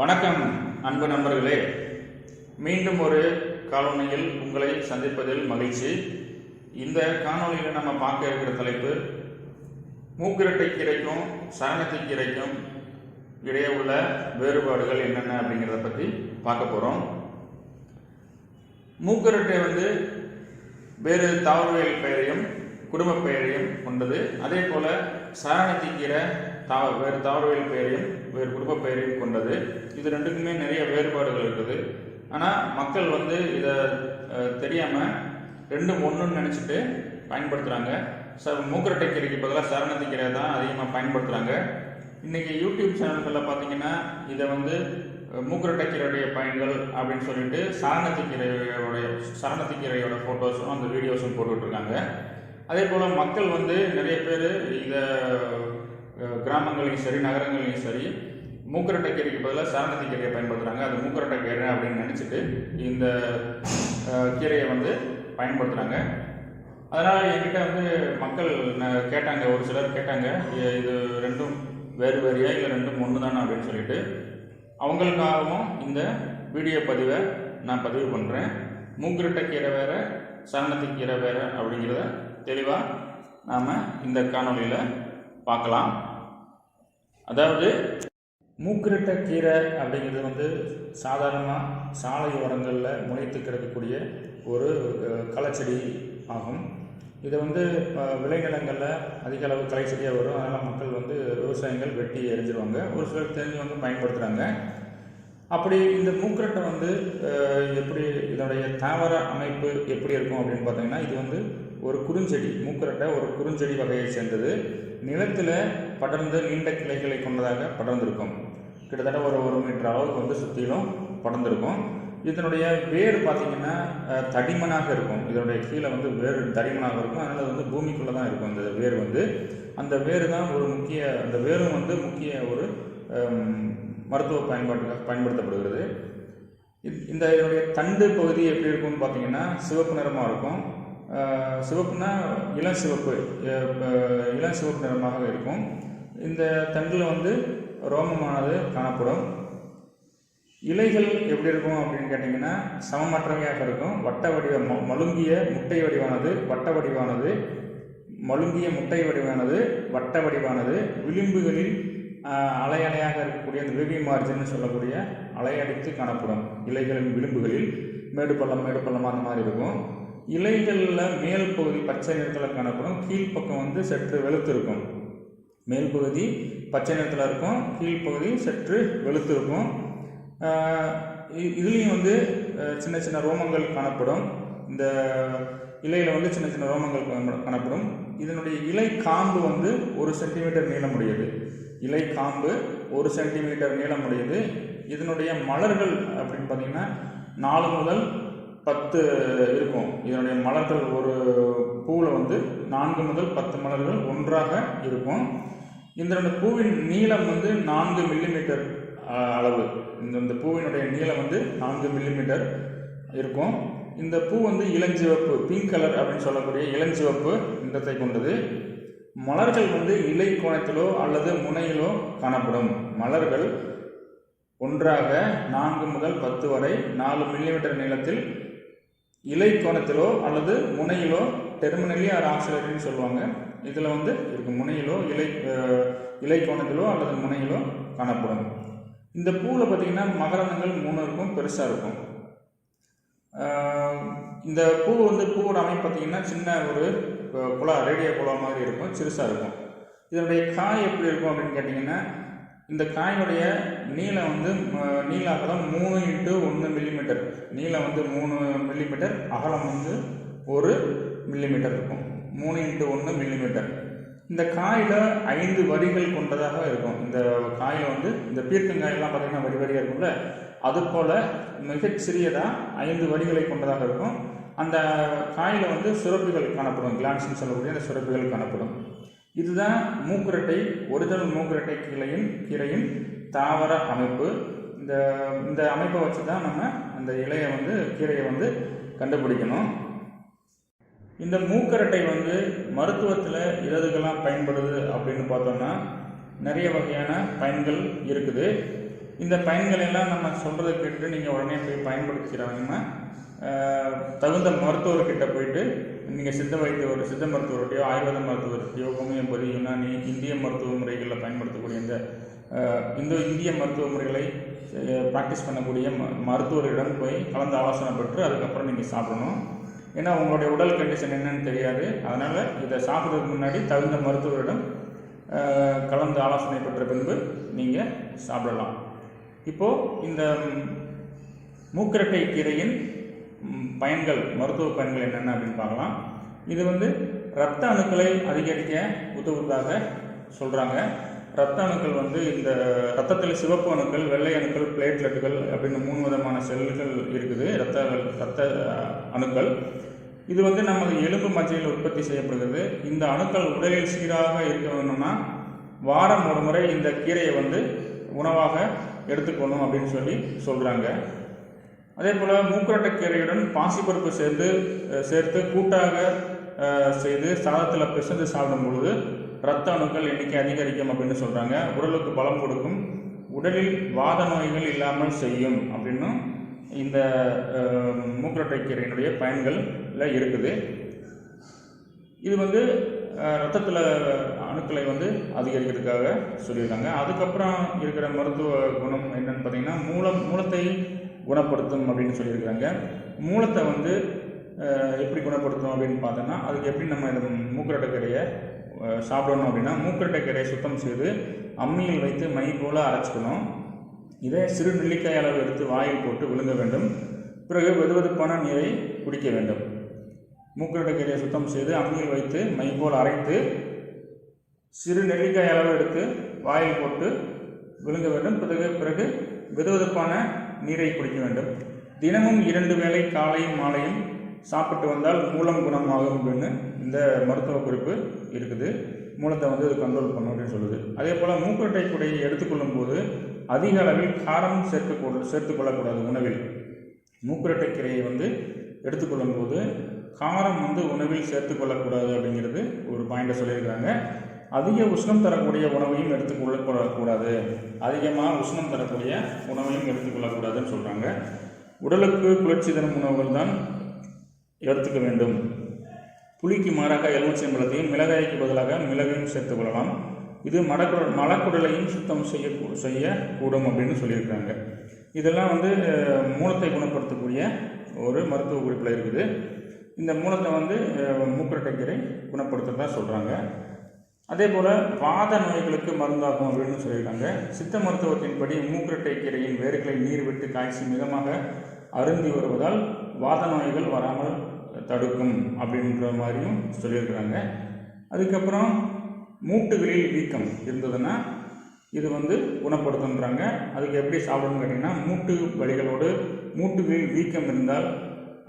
வணக்கம் அன்பு நண்பர்களே. மீண்டும் ஒரு காலொனியில் உங்களை சந்திப்பதில் மகிழ்ச்சி. இந்த காணொலியில் நம்ம பார்க்க இருக்கிற தலைப்பு மூக்கிரட்டை கீரைக்கும் சரணத்தை கீரைக்கும் இடையே உள்ள வேறுபாடுகள் என்னென்ன அப்படிங்கிறத பற்றி பார்க்க போகிறோம் மூக்கிரட்டை வந்து வேறு தாவரவியல் பெயரையும் குடும்ப பெயரையும் கொண்டது. அதே போல் சரணத்தை கீரை தாவ வேறு தாவரவியல் பெயரையும் வேறு குடும்ப பெயரையும் கொண்டது. இது ரெண்டுக்குமே நிறைய வேறுபாடுகள் இருக்குது. ஆனால் மக்கள் வந்து இதை தெரியாமல் ரெண்டும் ஒன்றுன்னு நினச்சிட்டு பயன்படுத்துகிறாங்க ச மூக்கரட்டை பதிலாக சரணத்தி கீரை தான் அதிகமாக பயன்படுத்துகிறாங்க இன்றைக்கி யூடியூப் சேனல்களில் பார்த்தீங்கன்னா இதை வந்து மூக்கரட்டைக்கீரையுடைய பயன்கள் அப்படின்னு சொல்லிட்டு சாரணத்தி கீரையோடைய கீரையோட ஃபோட்டோஸும் அந்த வீடியோஸும் போட்டுட்ருக்காங்க அதே போல் மக்கள் வந்து நிறைய பேர் இதை கிராமங்களையும் சரி நகரங்களையும் சரி மூக்கரட்டை கீரைக்கு பதிலாக சாரணத்தி கீரையை பயன்படுத்துகிறாங்க அது மூக்கரட்டை கீரை அப்படின்னு நினச்சிட்டு இந்த கீரையை வந்து பயன்படுத்துகிறாங்க அதனால் என்கிட்ட வந்து மக்கள் ந- கேட்டாங்க ஒரு சிலர் கேட்டாங்க இது ரெண்டும் வேறு வேறையா இல்லை ரெண்டும் ஒன்று தானே அப்படின்னு சொல்லிட்டு அவங்களுக்காகவும் இந்த வீடியோ பதிவை நான் பதிவு பண்ணுறேன் மூக்கரட்டை கீரை வேற சரணத்தி கீரை வேற அப்படிங்கிறத தெளிவாக நாம் இந்த காணொளியில் பார்க்கலாம். அதாவது மூக்கிரட்டை கீரை அப்படிங்கிறது வந்து சாதாரணமாக சாலை ஓரங்களில் முளைத்து கிடக்கக்கூடிய ஒரு களைச்செடி ஆகும். இது வந்து விளைநிலங்களில் அதிக அளவு களைச்செடியாக வரும். அதனால் மக்கள் வந்து விவசாயிகள் வெட்டி எரிஞ்சிருவாங்க. ஒரு சிலர் தெரிஞ்சு வந்து பயன்படுத்துகிறாங்க அப்படி இந்த மூக்கரட்டை வந்து எப்படி இதனுடைய தாவர அமைப்பு எப்படி இருக்கும் அப்படின்னு பார்த்தீங்கன்னா இது வந்து ஒரு குறுஞ்செடி மூக்கரட்டை ஒரு குறுஞ்செடி வகையை சேர்ந்தது. நிலத்தில் படர்ந்து நீண்ட கிளைகளை கொண்டதாக படர்ந்திருக்கும். கிட்டத்தட்ட ஒரு ஒரு மீட்டர் அளவுக்கு வந்து சுற்றிலும் படர்ந்திருக்கும். இதனுடைய வேர் பார்த்திங்கன்னா தடிமனாக இருக்கும். இதனுடைய கீழே வந்து வேர் தடிமனாக இருக்கும். அதனால் அது வந்து பூமிக்குள்ளே தான் இருக்கும் அந்த வேர் வந்து. அந்த வேர் தான் ஒரு முக்கிய அந்த வேரும் வந்து முக்கிய ஒரு மருத்துவ பயன்பாட்டுக்காக பயன்படுத்தப்படுகிறது. இந்த இதனுடைய தண்டு பகுதி எப்படி இருக்கும்னு பார்த்தீங்கன்னா சிவப்பு நிறமாக இருக்கும். சிவப்புனா இளம் சிவப்பு இளம் சிவப்பு நிறமாக இருக்கும். இந்த தண்டில் வந்து ரோமமானது காணப்படும். இலைகள் எப்படி இருக்கும் அப்படின்னு கேட்டிங்கன்னா சமமற்றவையாக இருக்கும். வட்ட வடிவ ம- மழுங்கிய முட்டை வடிவானது வட்ட வடிவானது மழுங்கிய முட்டை வடிவானது வட்ட வடிவானது. விளிம்புகளில் அலை அலையாக இருக்கக்கூடிய அந்த வெவி மார்ஜின்னு சொல்லக்கூடிய அலையடித்து காணப்படும். இலைகளின் விளிம்புகளில் மேடு பள்ளம் மேடு பள்ளம் அந்த மாதிரி இருக்கும். இலைகளில் மேல் பகுதி பச்சை நிறத்தில் காணப்படும் கீழ்ப்பக்கம் வந்து சற்று வெளுத்து இருக்கும். மேல் பகுதி பச்சை நிறத்தில் இருக்கும் கீழ்ப்பகுதி சற்று வெளுத்து இருக்கும். இதுலேயும் வந்து சின்ன சின்ன ரோமங்கள் காணப்படும். இந்த இலையில் வந்து சின்ன சின்ன ரோமங்கள் காணப்படும். இதனுடைய இலை காம்பு வந்து ஒரு சென்டிமீட்டர் நீளமுடையது. இலை காம்பு ஒரு சென்டிமீட்டர் நீளமுடையது. இதனுடைய மலர்கள் அப்படின்னு பார்த்தீங்கன்னா நாலு முதல் பத்து இருக்கும். இதனுடைய மலர்கள் ஒரு பூவில் வந்து நான்கு முதல் பத்து மலர்கள் ஒன்றாக இருக்கும். இந்த ரெண்டு பூவின் நீளம் வந்து நான்கு மில்லிமீட்டர் அளவு. இந்த இந்த பூவினுடைய நீளம் வந்து நான்கு மில்லிமீட்டர் இருக்கும். இந்த பூ வந்து இளஞ்சிவப்பு பிங்க் கலர் அப்படின்னு சொல்லக்கூடிய இளஞ்சிவப்பு நிறத்தை கொண்டது. மலர்கள் வந்து இலை கோணத்திலோ அல்லது முனையிலோ காணப்படும். மலர்கள் ஒன்றாக நான்கு முதல் பத்து வரை நாலு மில்லிமீட்டர் நீளத்தில் இலை கோணத்திலோ அல்லது முனையிலோ டெர்மினலி ஆர் ஆக்சிலரின்னு சொல்லுவாங்க. இதில் வந்து இருக்கு முனையிலோ இலை இலை கோணத்திலோ அல்லது முனையிலோ காணப்படும். இந்த பூவில் பார்த்தீங்கன்னா மகரந்தங்கள் மூணு இருக்கும் பெருசாக இருக்கும். இந்த பூ வந்து பூவோட அமைப்பு பார்த்தீங்கன்னா சின்ன ஒரு குழா ரேடியோ குழா மாதிரி இருக்கும் சிறுசாக இருக்கும். இதனுடைய காய் எப்படி இருக்கும் அப்படின்னு கேட்டிங்கன்னா இந்த காயினுடைய நீளம் வந்து ம- நீள அகலம் மூணு இன்ட்டு ஒன்று மில்லிமீட்டர் நீளம் வந்து மூணு மில்லிமீட்டர் அகலம் வந்து ஒரு மில்லிமீட்டர் இருக்கும். மூணு இன்ட்டு ஒன்று மில்லிமீட்டர் இந்த காயில் ஐந்து வரிகள் கொண்டதாக இருக்கும். இந்த காயில் வந்து இந்த பீர்க்கங்காயெல்லாம் பார்த்திங்கன்னா வரி வரியாக இருக்கும்ல அது போல் மிகச் சிறியதாக ஐந்து வரிகளை கொண்டதாக இருக்கும். அந்த காயில் வந்து சுரப்பிகள் காணப்படும். கிளான்ஸ்னு சொல்லக்கூடிய அந்த சுரப்பிகள் காணப்படும். இதுதான் மூக்குரட்டை ஒரிஜினல் மூக்குரட்டை கீரையின் கீரையின் தாவர அமைப்பு. இந்த இந்த அமைப்பை வச்சு தான் நம்ம அந்த இலையை வந்து கீரையை வந்து கண்டுபிடிக்கணும். இந்த மூக்கரட்டை வந்து மருத்துவத்தில் எதுக்கெல்லாம் பயன்படுது அப்படின்னு பார்த்தோம்னா நிறைய வகையான பயன்கள் இருக்குது. இந்த பயன்கள் எல்லாம் நம்ம சொல்கிறத கேட்டு நீங்கள் உடனே போய் பயன்படுத்திக்கிறாங்கன்னா தகுந்த மருத்துவர்கிட்ட போயிட்டு நீங்கள் சித்த வைத்தியர் சித்த மருத்துவர்கிட்டயோ ஆயுர்வேத மருத்துவர்கிட்டயோ ஹோமியோபதி யுனானி இந்திய மருத்துவ முறைகளில் பயன்படுத்தக்கூடிய இந்த இந்த இந்திய மருத்துவ முறைகளை ப்ராக்டிஸ் பண்ணக்கூடிய ம மருத்துவரிடம் போய் கலந்து ஆலோசனை பெற்று அதுக்கப்புறம் நீங்கள் சாப்பிடணும். ஏன்னா உங்களுடைய உடல் கண்டிஷன் என்னன்னு தெரியாது. அதனால் இதை சாப்பிட்றதுக்கு முன்னாடி தகுந்த மருத்துவரிடம் கலந்து ஆலோசனை பெற்ற பின்பு நீங்கள் சாப்பிடலாம். இப்போது இந்த மூக்கரட்டை கீரையின் பயன்கள் மருத்துவ பயன்கள் என்னென்ன அப்படின்னு பார்க்கலாம். இது வந்து இரத்த அணுக்களை அதிகரிக்க உதவுவதாக சொல்கிறாங்க இரத்த அணுக்கள் வந்து இந்த ரத்தத்தில் சிவப்பு அணுக்கள் வெள்ளை அணுக்கள் பிளேட்லெட்டுகள் அப்படின்னு மூணு விதமான செல்கள் இருக்குது இரத்த இரத்த அணுக்கள். இது வந்து நமது எலும்பு மஜ்ஜையில் உற்பத்தி செய்யப்படுகிறது. இந்த அணுக்கள் உடலில் சீராக இருக்க வேணும்னா வாரம் ஒரு முறை இந்த கீரையை வந்து உணவாக எடுத்துக்கணும் அப்படின்னு சொல்லி சொல்கிறாங்க அதே போல் மூக்கரட்டைக்கீரையுடன் பாசிப்பருப்பு சேர்த்து சேர்த்து கூட்டாக செய்து சாதத்தில் பிசைந்து சாப்பிடும் பொழுது இரத்த அணுக்கள் எண்ணிக்கை அதிகரிக்கும் அப்படின்னு சொல்கிறாங்க உடலுக்கு பலம் கொடுக்கும். உடலில் வாத நோய்கள் இல்லாமல் செய்யும் அப்படின்னு இந்த மூக்கரட்டைக்கீரையினுடைய பயன்களில் கீரையினுடைய இருக்குது. இது வந்து ரத்தத்தில் அணுக்களை வந்து அதிகரிக்கிறதுக்காக சொல்லியிருக்காங்க. அதுக்கப்புறம் இருக்கிற மருத்துவ குணம் என்னன்னு பார்த்தீங்கன்னா மூலம் மூலத்தை குணப்படுத்தும் அப்படின்னு சொல்லியிருக்காங்க மூலத்தை வந்து எப்படி குணப்படுத்தும் அப்படின்னு பார்த்தோன்னா அதுக்கு எப்படி நம்ம இந்த மூக்கரட்டைக்கரையை சாப்பிடணும் அப்படின்னா மூக்கரட்டைக்கரையை சுத்தம் செய்து அம்மியில் வைத்து மை போல அரைச்சிக்கணும். இதை சிறு நெல்லிக்காய் அளவு எடுத்து வாயில் போட்டு விழுங்க வேண்டும். பிறகு வெதுவெதுப்பான நீரை குடிக்க வேண்டும். மூக்கரட்டைக்கரையை சுத்தம் செய்து அம்மியில் வைத்து மை போல் அரைத்து சிறு நெல்லிக்காய் அளவு எடுத்து வாயில் போட்டு விழுங்க வேண்டும். பிறகு பிறகு வெதுவெதுப்பான நீரை குடிக்க வேண்டும். தினமும் இரண்டு வேளை காலையும் மாலையும் சாப்பிட்டு வந்தால் மூலம் குணமாகும் அப்படின்னு இந்த மருத்துவ குறிப்பு இருக்குது. மூலத்தை வந்து இது கண்ட்ரோல் பண்ணும் அப்படின்னு சொல்லுது. அதே போல் மூக்கட்டை குடையை எடுத்துக்கொள்ளும் போது அதிக அளவில் காரம் சேர்க்கக்கூட சேர்த்துக்கொள்ளக்கூடாது உணவில். மூக்குரட்டை கீரையை வந்து எடுத்துக்கொள்ளும் போது காரம் வந்து உணவில் சேர்த்துக்கொள்ளக்கூடாது அப்படிங்கிறது ஒரு பாயிண்டை சொல்லியிருக்காங்க அதிக உஷ்ணம் தரக்கூடிய உணவையும் எடுத்துக்கொள்ளக்கூடாது அதிகமாக உஷ்ணம் தரக்கூடிய உணவையும் எடுத்துக்கொள்ளக்கூடாதுன்னு சொல்கிறாங்க உடலுக்கு குளிர்ச்சி தரும் உணவுகள் தான் எடுத்துக்க வேண்டும். புளிக்கு மாறாக எலுமிச்சை பழத்தையும் மிளகாய்க்கு பதிலாக மிளகையும் சேர்த்துக் கொள்ளலாம். இது மடக்குடல் மலக்குடலையும் சுத்தம் செய்ய செய்ய கூடும் அப்படின்னு சொல்லியிருக்காங்க. இதெல்லாம் வந்து மூலத்தை குணப்படுத்தக்கூடிய ஒரு மருத்துவ குறிப்பில் இருக்குது. இந்த மூலத்தை வந்து அஹ், மூக்கரட்டைக்கீரை குணப்படுத்துறதா சொல்கிறாங்க அதே போல் வாத நோய்களுக்கு மருந்தாகும் அப்படின்னு சொல்லியிருக்காங்க. சித்த மருத்துவத்தின்படி மூக்கரட்டை கீரையின் வேர்களை நீர் விட்டு காய்ச்சி மிதமாக அருந்தி வருவதால் வாத நோய்கள் வராமல் தடுக்கும் அப்படின்ற மாதிரியும் சொல்லியிருக்கிறாங்க. அதுக்கப்புறம் மூட்டுகளில் வீக்கம் இருந்ததுன்னா இது வந்து குணப்படுத்துன்றாங்க. அதுக்கு எப்படி சாப்பிடணும்னு கேட்டிங்கன்னா மூட்டு வலிகளோடு மூட்டுகளில் வீக்கம் இருந்தால்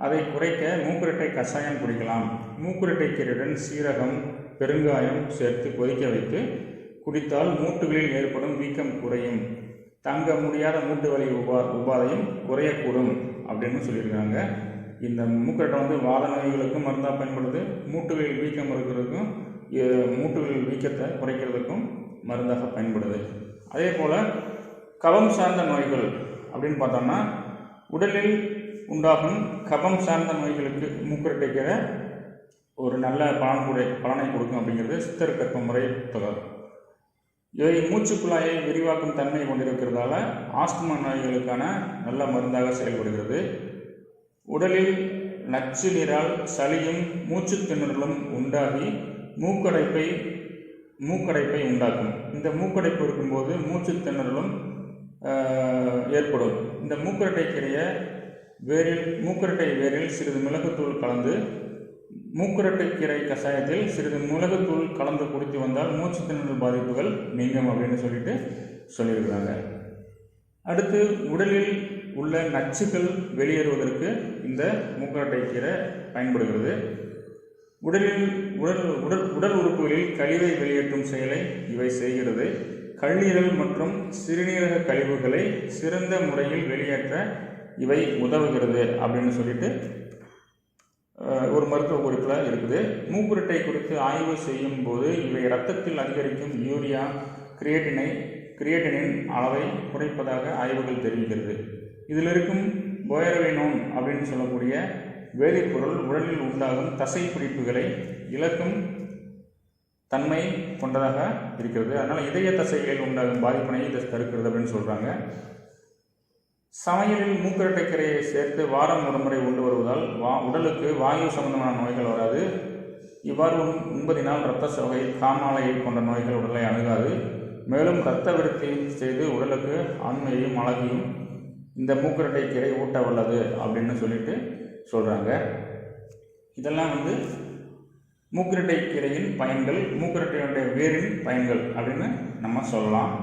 அதை குறைக்க மூக்குரட்டை கஷாயம் குடிக்கலாம். மூக்குரட்டை கீரையுடன் சீரகம் பெருங்காயம் சேர்த்து கொதிக்க வைத்து குடித்தால் மூட்டுகளில் ஏற்படும் வீக்கம் குறையும். தங்க முடியாத மூட்டு வலி உபா உபாதையும் குறையக்கூடும் அப்படின்னு சொல்லியிருக்காங்க. இந்த மூக்கரட்டை வந்து வாத நோய்களுக்கும் மருந்தாக பயன்படுது. மூட்டுகளில் வீக்கம் இருக்கிறதுக்கும் மூட்டுகளில் வீக்கத்தை குறைக்கிறதுக்கும் மருந்தாக பயன்படுது. அதே போல் கபம் சார்ந்த நோய்கள் அப்படின்னு பார்த்தோம்னா உடலில் உண்டாகும் கபம் சார்ந்த நோய்களுக்கு மூக்கரட்டைக்கிற ஒரு நல்ல பலனுடைய பலனை கொடுக்கும் அப்படிங்கிறது சித்தர் கற்ப முறை தொடர் இவை மூச்சுக்குழாயை விரிவாக்கும் தன்மை கொண்டிருக்கிறதால ஆஸ்துமா நோய்களுக்கான நல்ல மருந்தாக செயல்படுகிறது. உடலில் நச்சு நீரால் சளியும் மூச்சுத் திணறலும் உண்டாகி மூக்கடைப்பை மூக்கடைப்பை உண்டாக்கும். இந்த மூக்கடைப்பு இருக்கும்போது மூச்சுத் திணறலும் ஏற்படும். இந்த மூக்கரட்டை கீரையை வேரில் மூக்கரட்டை வேரில் சிறிது மிளகுத்தூள் கலந்து மூக்குரட்டை கீரை கஷாயத்தில் சிறிது மிளகுத்தூள் கலந்து குடித்து வந்தால் மூச்சு திணறல் பாதிப்புகள் நீங்கும் அப்படின்னு சொல்லிட்டு சொல்லியிருக்கிறாங்க. அடுத்து உடலில் உள்ள நச்சுக்கள் வெளியேறுவதற்கு இந்த மூக்கரட்டை கீரை பயன்படுகிறது. உடலில் உடல் உடல் உடல் உறுப்புகளில் கழிவை வெளியேற்றும் செயலை இவை செய்கிறது. கல்லீரல் மற்றும் சிறுநீரக கழிவுகளை சிறந்த முறையில் வெளியேற்ற இவை உதவுகிறது அப்படின்னு சொல்லிட்டு ஒரு மருத்துவ குறிப்பில் இருக்குது. மூக்குரட்டை குறித்து ஆய்வு செய்யும் போது இவை இரத்தத்தில் அதிகரிக்கும் யூரியா கிரியேட்டினை கிரியேட்டினின் அளவை குறைப்பதாக ஆய்வுகள் தெரிவிக்கிறது. இதில் இருக்கும் போயரவினோன் அப்படின்னு சொல்லக்கூடிய வேதிப்பொருள் உடலில் உண்டாகும் தசை பிடிப்புகளை இழக்கும் தன்மை கொண்டதாக இருக்கிறது. அதனால் இதய தசைகளில் உண்டாகும் பாதிப்பினை இதை தடுக்கிறது அப்படின்னு சொல்கிறாங்க சமையலில் மூக்கரட்டைக்கரையை சேர்த்து வாரம் ஒரு முறை உண்டு வருவதால் வா உடலுக்கு வாயு சம்பந்தமான நோய்கள் வராது. இவ்வாறு உண் உண்பதினால் இரத்த சோகை காமாலையை போன்ற நோய்கள் உடலை அணுகாது. மேலும் இரத்த விருத்தி செய்து உடலுக்கு ஆண்மையையும் அழகையும் இந்த மூக்கரட்டை கீரை ஊட்ட வல்லது அப்படின்னு சொல்லிட்டு சொல்கிறாங்க இதெல்லாம் வந்து மூக்கரட்டை கீரையின் பயன்கள் மூக்குரட்டையுடைய வேரின் பயன்கள் அப்படின்னு நம்ம சொல்லலாம்.